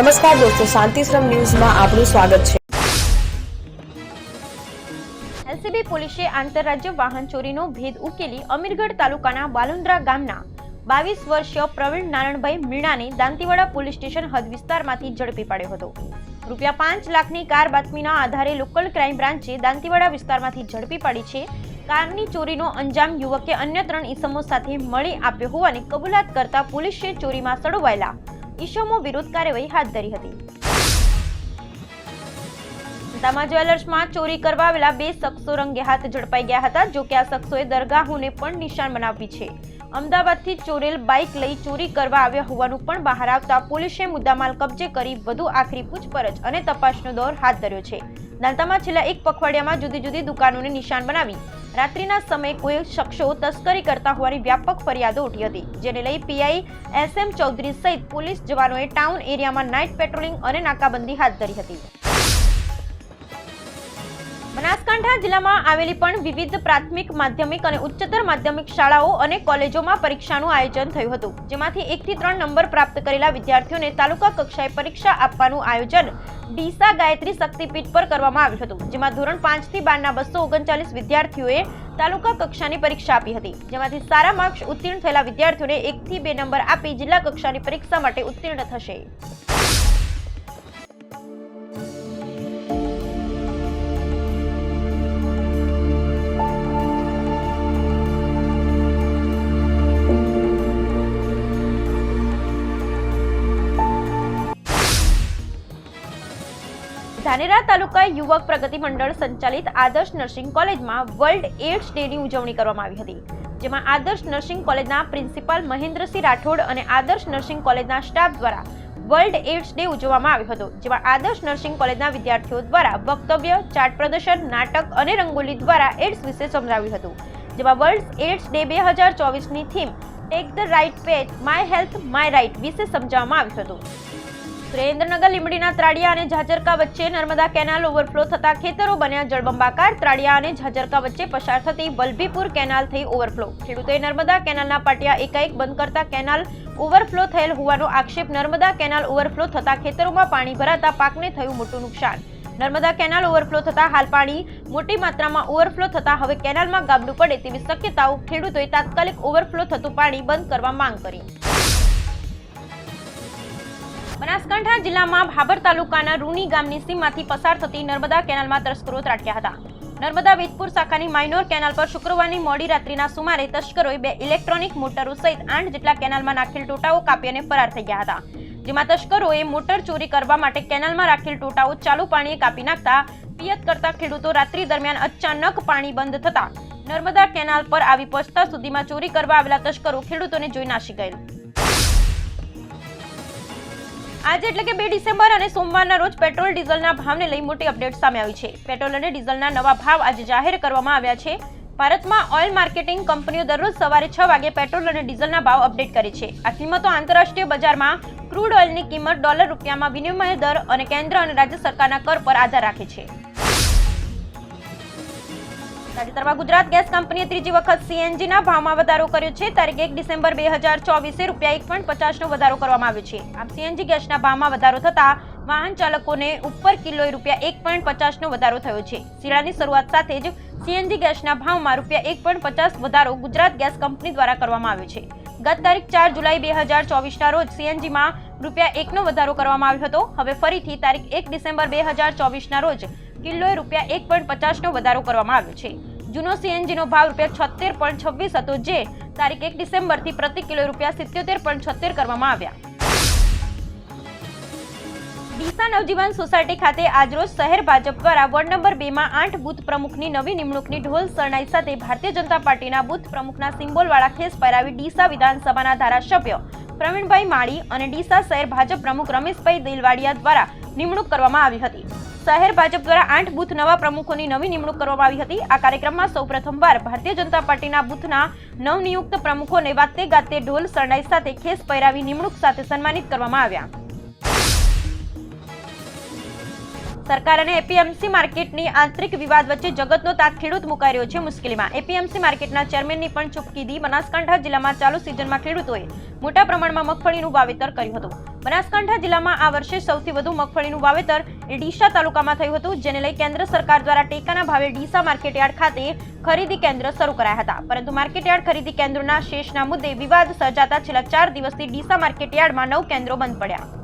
નમસ્કાર દોસ્તો, શાંતિશ્રમ ન્યૂઝમાં આપનું સ્વાગત છે. એલસીબી પોલીસે આંતરરાજ્ય વાહન ચોરીનો ભેદ ઉકેલી અમીરગઢ તાલુકાના બાલુંદ્રા ગામના બાવીસ વર્ષીય પ્રવીણ નારણભાઈ મીણાને દાંતીવાડા પોલીસ સ્ટેશન હદ વિસ્તારમાંથી ઝડપી પાડ્યો હતો. રૂપિયા પાંચ લાખની કાર બાતમીના આધારે લોકલ ક્રાઇમ બ્રાન્ચે દાંતીવાડા વિસ્તારમાંથી ઝડપી પાડી છે. કારની ચોરીનો અંજામ યુવકે અન્ય ત્રણ ઇસમો સાથે મળી આપ્યો હોવાની કબૂલાત કરતા પોલીસે ચોરીમાં સડવાયેલા ઈસમો વિરુદ્ધ કાર્યવાહી હાથ ધરી હતી. તામા જ્વેલર્સમાં ચોરી કરવા આવેલા બે શખ્સો રંગે હાથ ઝડપાઈ ગયા હતા, જો કે આ શખ્સોએ દરગાહોને પણ નિશાન બનાવી છે. અમદાવાદથી ચોરેલ બાઇક લઈ ચોરી કરવા આવ્યા હોવાનું પણ બહાર આવતા પોલીસે મુદ્દામાલ કબજે કરી વધુ આખરી પૂછપરછ અને તપાસનો દોર હાથ ધર્યો છે. દાંતામાં છેલ્લા એક પખવાડિયામાં જુદી જુદી દુકાનોને નિશાન બનાવી રાત્રિના સમયે કોઈ શખ્સો તસ્કરી કરતા હોવાની વ્યાપક ફરિયાદો ઉઠી હતી, જેને લઈ પીઆઈ એસ એમ ચૌધરી સહિત પોલીસ જવાનોએ ટાઉન એરિયામાં નાઇટ પેટ્રોલિંગ અને નાકાબંધી હાથ ધરી હતી. બનાસકાંઠા જિલ્લામાં આવેલી પણ વિવિધ પ્રાથમિક, માધ્યમિક અને ઉચ્ચતર માધ્યમિક શાળાઓ અને કોલેજોમાં પરીક્ષાનું આયોજન થયું હતું, જેમાંથી એકથી ત્રણ નંબર પ્રાપ્ત કરેલા વિદ્યાર્થીઓને તાલુકા કક્ષાએ પરીક્ષા આપવાનું આયોજન ડીસા ગાયત્રી શક્તિપીઠ પર કરવામાં આવ્યું હતું, જેમાં ધોરણ પાંચથી બારના બસો ઓગણચાલીસ વિદ્યાર્થીઓએ તાલુકા કક્ષાની પરીક્ષા આપી હતી, જેમાંથી સારા માર્ક્સ ઉત્તીર્ણ થયેલા વિદ્યાર્થીઓને એકથી બે નંબર આપી જિલ્લા કક્ષાની પરીક્ષા માટે ઉત્તીર્ણ થશે. ધાનેરા તાલુકા યુવક પ્રગતિ મંડળ સંચાલિત આદર્શ નર્સિંગ કોલેજમાં વર્લ્ડ એડ્સ ડેની ઉજવણી કરવામાં આવી હતી, જેમાં આદર્શ નર્સિંગ કોલેજના પ્રિન્સિપાલ મહેન્દ્રસિંહ રાઠોડ અને આદર્શ નર્સિંગ કોલેજના સ્ટાફ દ્વારા વર્લ્ડ એડ્સ ડે ઉજવવામાં આવ્યો હતો, જેમાં આદર્શ નર્સિંગ કોલેજના વિદ્યાર્થીઓ દ્વારા વક્તવ્ય ચાર્ટ પ્રદર્શન, નાટક અને રંગોલી દ્વારા એડ્સ વિશે સમજાવ્યું હતું, જેમાં વર્લ્ડ એડ્સ ડે બે હજાર ચોવીસની theme take the right path my health my right વિશે સમજાવવામાં આવ્યું હતું. સુરેન્દ્રનગર લીંબડીના ત્રાડિયા અને ઝાજરકા વચ્ચે નર્મદા કેનાલ ઓવરફ્લો થતા ખેતરો બન્યા જળબંબાકાર. ત્રાડિયા અને ઝાજરકા વચ્ચે પસાર થતી વલભીપુર કેનાલ થઈ ઓવરફ્લો. ખેડૂતોએ નર્મદા કેનાલના પાટિયા એકાએક બંધ કરતા કેનાલ ઓવરફ્લો થયેલ હોવાનો આક્ષેપ નર્મદા કેનાલ ઓવરફ્લો થતા ખેતરોમાં પાણી ભરાતા પાકને થયું મોટું નુકસાન. નર્મદા કેનાલ ઓવરફ્લો થતા હાલ પાણી મોટી માત્રામાં ઓવરફ્લો થતા હવે કેનાલમાં ગાબડું પડે તેવી શક્યતાઓ ખેડૂતોએ તાત્કાલિક ઓવરફ્લો થતું પાણી બંધ કરવા માંગ કરી. બનાસકાંઠા જિલ્લામાં ભાભર તાલુકાના રૂની ગામની સીમમાંથી પસાર થતી નર્મદા કેનાલમાં તસ્કરો ત્રાટક્યા હતા. નર્મદા વેદપુર શાખાની માઇનોર કેનાલ પર શુક્રવારની મોડી રાત્રિના સુમારે તસ્કરોએ બે ઇલેક્ટ્રોનિક મોટરો સહિત આઠ જેટલા કેનાલમાં નાખેલ ટોટાઓ કાપી અને ફરાર થઈ ગયા હતા. જેમાં તસ્કરોએ મોટર ચોરી કરવા માટે કેનાલમાં રાખેલ ટોટાઓ ચાલુ પાણીએ કાપી નાખતા, પિયત કરતા ખેડૂતો રાત્રિ દરમિયાન અચાનક પાણી બંધ થતા નર્મદા કેનાલ પર આવી પહોંચતા સુધીમાં ચોરી કરવા આવેલા તસ્કરો ખેડૂતોને જોઈ નાસી ગયેલ. આજે એટલે કે બે ડિસેમ્બર અને સોમવારના રોજ પેટ્રોલ ડીઝલના ભાવને લઈ મોટી અપડેટ સામે આવી છે. પેટ્રોલ અને ડીઝલના નવા ભાવ આજે જાહેર કરવામાં આવ્યા છે. ભારતમાં ઓઇલ માર્કેટિંગ કંપનીઓ દરરોજ સવારે છ વાગે પેટ્રોલ અને ડીઝલના ભાવ અપડેટ કરે છે. આ કિંમતો આંતરરાષ્ટ્રીય બજારમાં ક્રૂડ ઓઇલની કિંમત ડોલર રૂપિયામાં વિનિમય દર અને કેન્દ્ર અને રાજ્ય સરકારના કર પર આધાર રાખે છે. તાજેતરમાં ગુજરાત ગેસ કંપનીએ ત્રીજી વખત સીએનજીના ભાવમાં વધારો કર્યો છે. તારીખ એક ડિસેમ્બર બે હજાર ચોવીસે રૂપિયા એક પોઈન્ટ પચાસનો વધારો કરવામાં આવ્યો છે. આમ સીએનજી ગેસના ભાવમાં વધારો થતા વાહન ચાલકોને ઉપર કિલોએ રૂપિયા એક પોઈન્ટ પચાસનો વધારો થયો છે. શિયાળાની શરૂઆત સાથે જ સીએનજી ગેસના ભાવમાં રૂપિયા એક પોઈન્ટ પચાસ વધારો ગુજરાત ગેસ કંપની દ્વારા કરવામાં આવ્યો છે. ગત તારીખ ચાર જુલાઈ બે હજાર ચોવીસના રોજ સીએનજીમાં રૂપિયા એકનો વધારો કરવામાં આવ્યો હતો. હવે ફરીથી તારીખ એક ડિસેમ્બર બે હજાર ચોવીસના રોજ કિલોએ રૂપિયા એક પોઈન્ટ પચાસનો વધારો કરવામાં આવ્યો છે. જૂનો સીએનજીનો ભાવ રૂપિયા છોતેર પોઈન્ટ છવ્વીસ હતો, જે તારીખ એક ડિસેમ્બરથી પ્રતિ કિલો રૂપિયા સિત્યોતેર પોઈન્ટ છોતેર કરવામાં આવ્યા. ડીસા નવજીવન સોસાયટી ખાતે આજરોજ શહેર ભાજપ દ્વારા વોર્ડ નંબર બેમાં આઠ બૂથ પ્રમુખની નવી નિમણૂકની ઢોલ શરણાઈ સાથે ભારતીય જનતા પાર્ટીના બુથ પ્રમુખના સિમ્બોલવાળા ખેસ પહેરાવી ડીસા વિધાનસભાના ધારાસભ્ય પ્રવીણભાઈ માળી અને ડીસા શહેર ભાજપ પ્રમુખ રમેશભાઈ દિલવાડિયા દ્વારા નિમણૂક કરવામાં આવી હતી. શહેર ભાજપ દ્વારા આઠ બુથ નવા પ્રમુખોની નવી નિમણૂક કરવામાં આવી હતી. આ કાર્યક્રમમાં સૌ પ્રથમવાર ભારતીય જનતા પાર્ટીના બુથના નવનિયુક્ત પ્રમુખોને વાતે ગાતે ઢોલ શરણાઈ સાથે ખેસ પહેરાવી નિમણૂક સાથે સન્માનિત કરવામાં આવ્યા. સરકાર અને એપીએમસી માર્કેટની આંતરિક વિવાદ વચ્ચે જગતનો તાત ખેડૂત મુકાઈ રહ્યો છે મુશ્કેલીમાં. એપીએમસી માર્કેટના ચેરમેનની પણ ચૂપ દી બનાસકાંઠા જિલ્લામાં ચાલુ સિઝનમાં ખેડૂતોએ મોટા પ્રમાણમાં મગફળીનું વાવેતર કર્યું હતું. બનાસકાંઠા જિલ્લામાં આ વર્ષે સૌથી વધુ મગફળીનું વાવેતર ડીસા તાલુકામાં થયું હતું, જેને લઈ કેન્દ્ર સરકાર દ્વારા ટેકાના ભાવે ડીસા માર્કેટયાર્ડ ખાતે ખરીદી કેન્દ્ર શરૂ કરાયા હતા. પરંતુ માર્કેટયાર્ડ ખરીદી કેન્દ્રોના શેષના મુદ્દે વિવાદ સર્જાતા છેલ્લા ચાર દિવસથી ડીસા માર્કેટયાર્ડમાં નવ કેન્દ્રો બંધ પડ્યા.